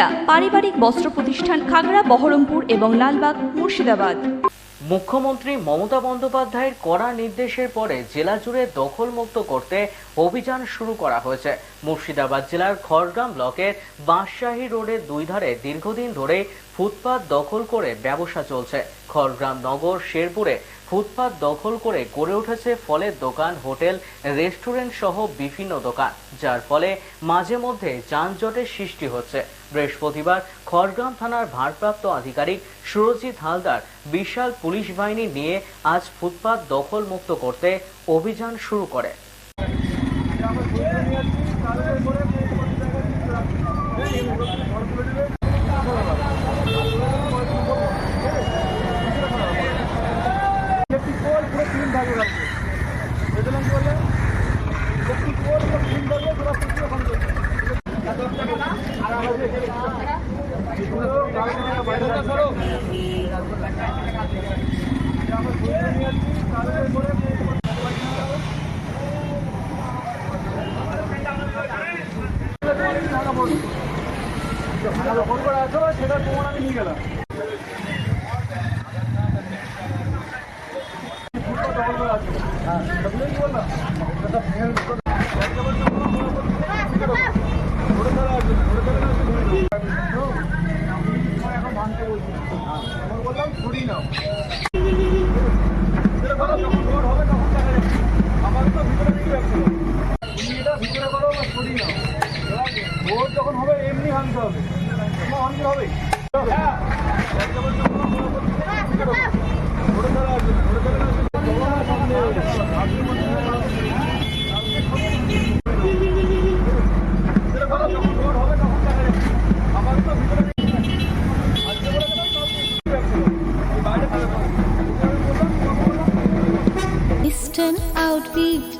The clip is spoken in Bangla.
সুনিতা পারিবারিক বস্ত্র প্রতিষ্ঠান খাগড়া, বহরমপুর এবং লালবাগ, মুর্শিদাবাদ। মুখ্যমন্ত্রী মমতা বন্দ্যোপাধ্যায়ের কড়া নির্দেশের পরে জেলা জুড়ে দখলমুক্ত করতে অভিযান শুরু করা হয়েছে। মুর্শিদাবাদ জেলার খড়গ্রাম ব্লকের বাঁশশাহী রোডের দুই ধারে দীর্ঘদিন ধরে ফুটপাত দখল করে ব্যবসা চলছে। খড়গ্রাম নগর শেরপুরে ফুটপাত দখল করে গড়ে উঠেছে ফলের দোকান, হোটেল, রেস্টুরেন্ট সহ বিভিন্ন দোকান, যার ফলে মাঝে মধ্যে যানজটের সৃষ্টি হচ্ছে। বৃহস্পতিবার খড়গ্রাম থানার ভারপ্রাপ্ত আধিকারিক সুরজিৎ হালদার বিশাল পুলিশ বাহিনী নিয়ে আজ ফুটপাত দখল মুক্ত করতে অভিযান শুরু করে। আর আমাদের পুরো গাড়ি থেকে বাইরে করো আমরা তাহলে করে আমি নিয়ে গেলাম ভোট যখন হবে, এমনি ভাঙতে হবে। ভাঙতে হবে। Eastern outfit